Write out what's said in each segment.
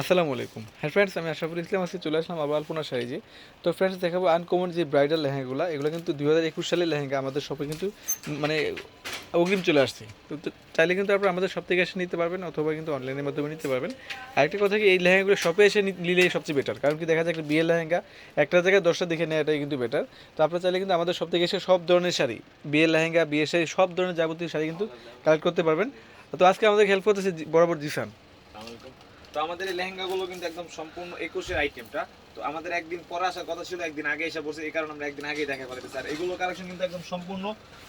আসসালামু আলাইকুম। হ্যাঁ ফ্রেন্ডস আমি আশরাফুল ইসলাম, আজকে চলে আসলাম আবার আলপনা শাড়িজে। তো ফ্রেন্ডস দেখাবো আনকমন যে ব্রাইডাল লেহেঙ্গাগুলো, এগুলো কিন্তু দুই হাজার একুশ সালের লেহেঙ্গা, আমাদের শপে কিন্তু মানে অগ্রিম চলে আসছে। তো চাইলে কিন্তু আপনারা আমাদের সব থেকে এসে নিতে পারবেন, অথবা কিন্তু অনলাইনের মাধ্যমে নিতে পারবেন। আরেকটা কথা কি, এই লেহেঙ্গাগুলো শপে এসে নিলেই সবচেয়ে বেটার কারণ কি দেখা যায় একটা বিয়ের লেহেঙ্গা, একটা জায়গায় দশটা দেখে নেয় নেওয়াটাই কিন্তু বেটার তো আপনারা চাইলে কিন্তু আমাদের সব থেকে এসে সব ধরনের শাড়ি, বিয়ের লেহেঙ্গা, বিয়ের শাড়ি, সব ধরনের যাবতীয় শাড়ি কিন্তু কালেক্ট করতে পারবেন। তো আজকে আমাদের হেল্প করতেছে বরাবর জিসান। তো আমাদের এই লেহেঙ্গাগুলো কিন্তু একদম সম্পূর্ণ একুশের আইটেমটা তো আমাদের একদিন পরে আসার কথা ছিল একদিন আগে এসে বসে এই কারণে আমরা একদিন আগেই দেখা পারি স্যার এগুলো কালেকশন কিন্তু একদম সম্পূর্ণ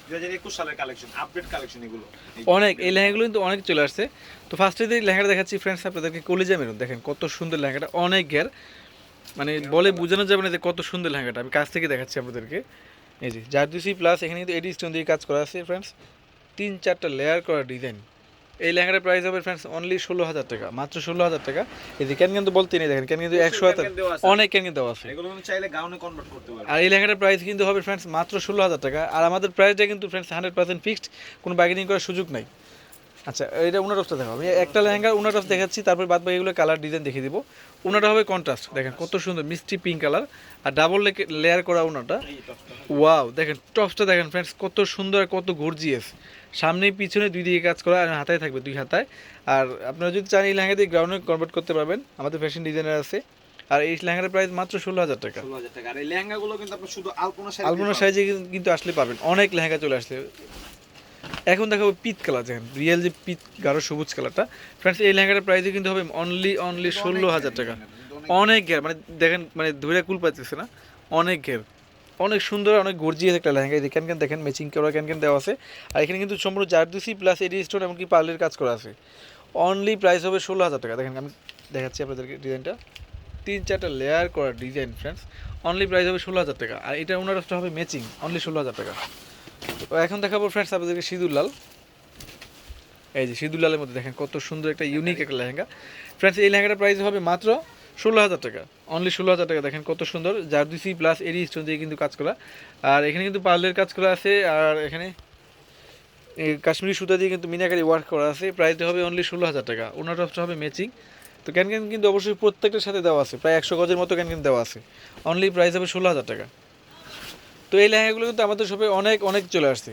দুই হাজার একুশ সালের কালেকশন আপডেট কালেকশন এগুলো। অনেক এই লেহেঙ্গাগুলো কিন্তু অনেক চলে আসছে। তো ফার্স্টে যে লেহেঙ্গাটা দেখাচ্ছি ফ্রেন্ডস আপনাদেরকে কলিজা মেরুন। দেখেন কত সুন্দর লেহেঙ্গাটা অনেক ঘের। মানে বলে বোঝানো যাবে না যে কত সুন্দর লেহেঙ্গাটা। আমি কাছ থেকে দেখাচ্ছি আপনাদেরকে। এই যে জারদুসি প্লাস এখানে কিন্তু এডি স্টোন দিয়ে কাজ করা আছে ফ্রেন্ডস তিন চারটা লেয়ার করা ডিজাইন এই লেহেঙ্গাটার প্রাইস হবে ফ্রেন্ডস অনলি ষোলো হাজার টাকা মাত্র ষোলো হাজার টাকা। এই যে ক্যান কিন্তু বলতে নেই দেখেন ক্যান কিন্তু একশো হাজার। অনেক ক্যান কিন্তু আছে। এগুলো চাইলে গাউনে কনভার্ট করতে পারবে আর এই লেহেঙ্গাটার প্রাইস কিন্তু হবে ফ্রেন্ডস মাত্র ষোলো হাজার টাকা। আর আমাদের প্রাইসটা কিন্তু ফ্রেন্ডস হান্ড্রেড পার্সেন্ট ফিক্সড কোনো বার্গেনিং করার সুযোগ নাই। আচ্ছা এটা উনার অফটা দেখো আমি একটা লেহেঙ্গার উনার দেখাচ্ছি তারপর বাদ বাকিগুলো কালার ডিজাইন দেখিয়ে দিব। উনাটা হবে কন্ট্রাস্ট দেখেন কত সুন্দর মিষ্টি পিঙ্ক কালার আর ডাবল লেয়ার করা উনাটা। ওয়াও দেখেন টপসটা দেখেন ফ্রেন্ডস কত সুন্দর আর কত গর্জিয়াস সামনে পিছনে দুই দিকে কাজ করা আর হাতায় থাকবে দুই হাতায়। আর আপনারা যদি চান এই লেহেঙ্গা দিয়ে গ্রাউন্ডে কনভার্ট করতে পারবেন আমাদের ফ্যাশন ডিজাইনার আছে। আর এই লেহেঙ্গার প্রাইস মাত্র ষোলো হাজার টাকা। 16,000 টাকা। আর এই লেহেঙ্গাগুলো কিন্তু আপনি শুধু আলপনা সাইজে কিন্তু আসলে পাবেন। অনেক লেহেঙ্গা চলে আসছে। এখন দেখাবো পিত কালার দেখেন, রিয়েল যে পিত গাঢ় সবুজ কালারটা ফ্রেন্ডস এই লেহেঙ্গাটার প্রাইসে কিন্তু হবে অনলি অনলি ষোলো হাজার টাকা। অনেক- ঘের মানে দেখেন মানে ধরে কুল পাইতেছে না, অনেক ঘের অনেক সুন্দর, অনেক গর্জিয়াস একটা লেহেঙ্গা। এই ক্যান দেখেন ম্যাচিং করা ক্যান ক্যান দেওয়া আছে। আর এখানে কিন্তু সম্পূর্ণ জারদুসি প্লাস এডি স্টোন এমনকি পার্লের কাজ করা আছে। অনলি প্রাইস হবে ষোলো হাজার টাকা। দেখেন, আমি দেখাচ্ছি আপনাদেরকে ডিজাইনটা তিন চারটা লেয়ার করা ডিজাইন ফ্রেন্ডস অনলি প্রাইস হবে ষোলো হাজার টাকা। আর এটা ওনার হবে ম্যাচিং অনলি ষোলো হাজার টাকা। তো এখন দেখাবো ফ্রেন্ডস আপনাদেরকে সিঁদুর লাল। এই যে সিঁদুর লালের মধ্যে দেখেন কত সুন্দর একটা ইউনিক একটা লেহেঙ্গা। ফ্রেন্ডস এই লেহেঙ্গাটার প্রাইস হবে মাত্র ষোলো হাজার টাকা। অনলি ষোলো হাজার টাকা, দেখেন কত সুন্দর। জারদুসি প্লাস এডি স্টোন দিয়ে কিন্তু কাজ করা। আর এখানে কিন্তু পার্লের কাজ করা আছে, আর এখানে কাশ্মীরি সুতা দিয়ে কিন্তু মিনাকারি ওয়ার্ক করা আছে। প্রাইসটা হবে অনলি ষোলো হাজার টাকা। ওনার টপটা হবে ম্যাচিং তো ক্যান ক্যান কিন্তু অবশ্যই প্রত্যেকটার সাথে দেওয়া আছে। প্রায় একশো গজের মতো ক্যান ক্যান দেওয়া আছে। অনলি প্রাইস হবে ষোলো হাজার টাকা। তো এই লেহেঙ্গাগুলো কিন্তু আমাদের শপে অনেক অনেক চলে আসছে।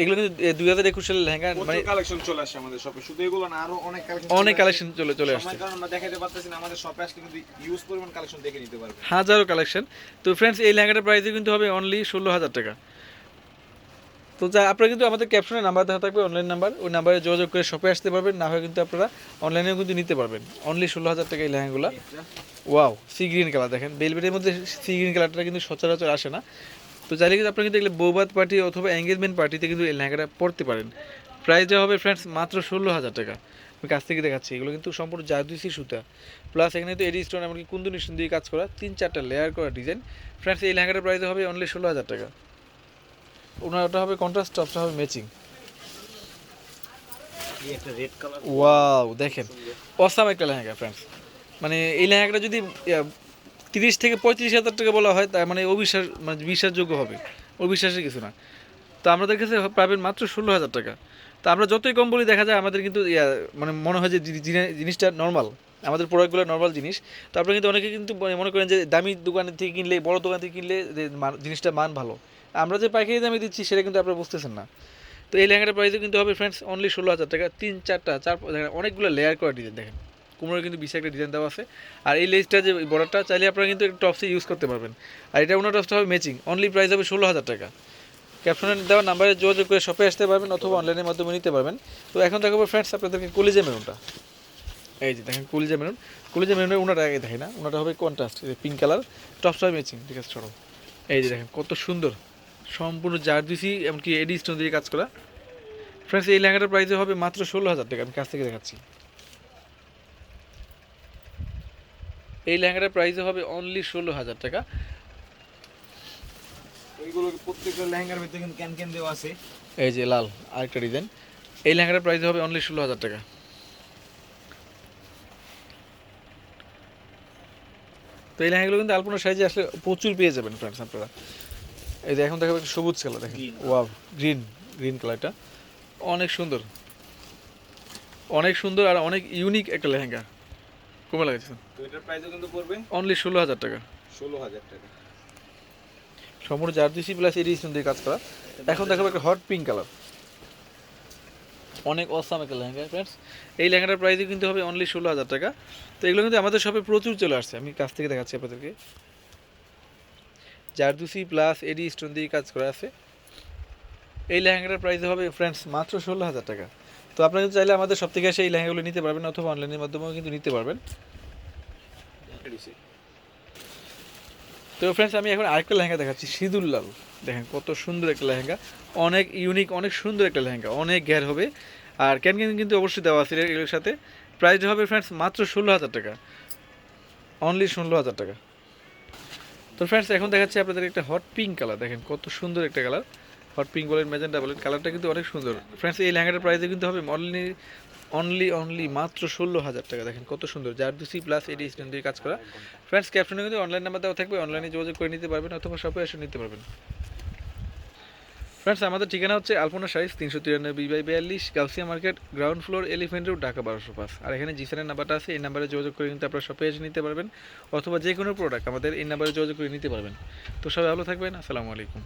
এগুলো কিন্তু দুই হাজার একুশ সালের লেহেঙ্গা মানে কালেকশন চলে আসে আমাদের শপে শুধু এগুলো না আরও অনেক কালেকশন অনেক কালেকশন চলে চলে আসছে। কারণে আমরা দেখাতে পারতেছি না আমাদের শপে আসলে কিন্তু ইউজ পরিমাণ কালেকশন দেখে নিতে পারবে। হাজারো কালেকশন তো ফ্রেন্ডস এই লেহেঙ্গাটার প্রাইসে কিন্তু হবে অনলি ষোলো হাজার টাকা। তো যা আপনারা কিন্তু আমাদের ক্যাপশনে নাম্বার দেওয়া থাকবে অনলাইন নাম্বার ওই নাম্বারে যোগাযোগ করে শপে আসতে পারবেন না হয় কিন্তু আপনারা অনলাইনেও কিন্তু নিতে পারবেন। অনলি ষোলো হাজার টাকা এই লেহেঙ্গাগুলো। ওয়াও সি গ্রিন কালার দেখেন। বেলবেটের মধ্যে সি গ্রিন কালারটা কিন্তু সচরাচর আসে না। তো চাইলে কিন্তু আপনারা কিন্তু বৌবাদ পার্টি অথবা এঙ্গেজমেন্ট পার্টিতে কিন্তু এই লেহেঙ্গাটা পরতে পারেন। প্রাইস যা হবে ফ্রেন্ডস মাত্র ষোলো হাজার টাকা। আমি কাছ থেকে দেখাচ্ছি, এগুলো কিন্তু সম্পূর্ণ জাদুসি সুতা। প্লাস এখানে তো এডি স্টোন এমনকি কুন্দুনি স্টোন দিয়ে কাজ করা তিন চারটা লেয়ার করা ডিজাইন ফ্রেন্ডস এই লেহেঙ্গাটার প্রাইস হবে অনলি ষোলো হাজার টাকা। ওনারটা হবে কন্ট্রাস্ট টপসটা হবে ম্যাচিং ওয়াও দেখেন। অসাম একটা লেহেঙ্গা ফ্রেন্ডস মানে এই লেহেঙ্গাটা যদি তিরিশ থেকে পঁয়ত্রিশ হাজার টাকা বলা হয় তার মানে অবিশ্বাস মানে বিশ্বাসযোগ্য হবে। অবিশ্বাসের কিছু না। তো আমাদের কাছে পাবেন মাত্র ষোলো হাজার টাকা। তো আমরা যতই কম বলি দেখা যায় আমাদের কিন্তু ইয়া, মানে মনে হয় যে জিনিসটা নর্মাল আমাদের প্রোডাক্টগুলো নর্মাল জিনিস। তো আপনারা কিন্তু অনেকে কিন্তু মনে- মনে করেন যে দামি দোকানের থেকে কিনলে বড় দোকান থেকে কিনলে জিনিসটা মান ভালো। আমরা যে পাইকারি দামে দিচ্ছি সেটা কিন্তু আপনারা বুঝতেছেন না। তো এই লেহেঙ্গাটার প্রাইসও কিন্তু হবে ফ্রেন্ডস অনলি ষোলো হাজার টাকা। তিন চারটা চার অনেকগুলো লেয়ার করা ডিজাইন দেখেন। কুমড়োর কিন্তু বিশাল একটা ডিজাইন দেওয়া আছে। আর এই লেসটা যে বর্ডারটা চাইলে আপনারা কিন্তু একটা টপসে ইউজ করতে পারবেন। আর এটা ওনার টপসটা হবে ম্যাচিং অনলি প্রাইস হবে ষোলো হাজার টাকা। ক্যাপশনে দেওয়া নাম্বারে যোগাযোগ করে শপে আসতে পারবেন অথবা অনলাইনের মাধ্যমে নিতে পারবেন। তো এখন দেখাবো ফ্রেন্ডস আপনাদেরকে কলিজা মেরুনটা। এই যে দেখেন কলিজা মেরুন। কলিজা মেরুনের উনাটা আগে দেখে না উনাটা হবে কন্ট্রাস্ট পিঙ্ক কালার টপসটা ম্যাচিং ঠিক আছে, চলো। এই যে দেখেন কত সুন্দর, সম্পূর্ণ জারদিসি এমনকি এডি স্টোন দিয়ে কাজ করা। ফ্রেন্ডস এই লেহেঙ্গাটার প্রাইসে হবে মাত্র ষোলো হাজার টাকা, আমি কাছ থেকে দেখাচ্ছি। এই লেহেঙ্গাটার প্রাইসে হবে অনলি ষোলো হাজার টাকা। এইগুলো প্রত্যেকটা লেহেঙ্গার ভিতরে কিন্তু ক্যান ক্যান দেওয়া আছে। এই যে লাল আরেকটা ডিজাইন এই লেহেঙ্গাটার প্রাইস হবে অনলি ষোলো হাজার টাকা। তো এই লেহেঙ্গাগুলো কিন্তু আলপনা সাইজে আসলে প্রচুর পেয়ে যাবেন ফ্রেন্ডস আপনারা। এই যে এখন দেখাবো সবুজ কালার দেখেন। ওয়াও গ্রিন গ্রিন কালারটা অনেক সুন্দর। অনেক সুন্দর আর অনেক ইউনিক একটা লেহেঙ্গা। কমে লাগাইছেন তো এটার প্রাইসও কিন্তু পড়বে? অনলি ষোলো হাজার টাকা। ষোলো হাজার টাকা। সম্পূর্ণ জারদুসি প্লাস এডিশন দিয়ে কাজ করা। এখন দেখাবো একটা হট পিঙ্ক কালার অনেক অসাম একটা লেহেঙ্গা ফ্রেন্ডস এই লেহেঙ্গাটার প্রাইসও কিন্তু হবে অনলি ষোলো হাজার টাকা। তো এগুলো কিন্তু আমাদের শপে প্রচুর চলে আসছে। আমি কাছ থেকে দেখাচ্ছি আপনাদেরকে। জারদুসি প্লাস এডি স্টোন দিয়ে কাজ করা আছে। এই লেহেঙ্গাটার প্রাইস হবে ফ্রেন্ডস মাত্র ষোলো হাজার টাকা। তো আপনারা কিন্তু চাইলে আমাদের সব থেকে এসে এই লেহেঙ্গাগুলো নিতে পারবেন অথবা অনলাইনের মাধ্যমেও কিন্তু নিতে পারবেন। তো ফ্রেন্ডস আমি এখন আরেকটা লেহেঙ্গা দেখাচ্ছি, সিঁদুর লাল। দেখেন কত সুন্দর একটা লেহেঙ্গা। অনেক ইউনিক অনেক সুন্দর একটা লেহেঙ্গা। অনেক গ্যার হবে। আর ক্যান ক্যান কিন্তু অবশ্যই দেওয়া আছে এগুলোর সাথে। প্রাইস হবে ফ্রেন্ডস মাত্র ষোলো হাজার টাকা। অনলি ষোলো হাজার টাকা। তো ফ্রেন্ডস এখন দেখাচ্ছি আপনাদের একটা হট পিঙ্ক কালার দেখেন কত সুন্দর একটা কালার হট পিঙ্ক বলেন ম্যাজেন্টা বলেন কালারটা কিন্তু অনেক সুন্দর। ফ্রেন্ডস এই লেহেঙ্গাটার প্রাইসে কিন্তু হবে অনলি অনলি অনলি মাত্র ষোলো হাজার টাকা। দেখেন কত সুন্দর যার দুসি প্লাস এডি স্ট্যান্ড দিয়ে কাজ করা। ফ্রেন্ডস ক্যাপশনে কিন্তু অনলাইন নাম্বার দেওয়া থাকবে অনলাইনে যোগাযোগ করে নিতে পারবেন অথবা শপে এসে নিতে পারবেন। ফ্রেন্ডস আমাদের ঠিকানা হচ্ছে আলপনা সাইজ তিনশো তিরানব্বই বাই বিয়াল্লিশ Gausia market ground floor elephant road Dhaka বারোশো পাঁচ। আর এখানে জিসানের নাম্বারটা আছে, এই নাম্বারে যোগাযোগ করে কিন্তু আপনারা শপে এসে নিতে পারবেন, অথবা যে কোনো প্রোডাক্ট আমাদের এই নাম্বারে যোগাযোগ করে নিতে পারবেন। তো সবাই ভালো থাকবেন, আসসালামু আলাইকুম।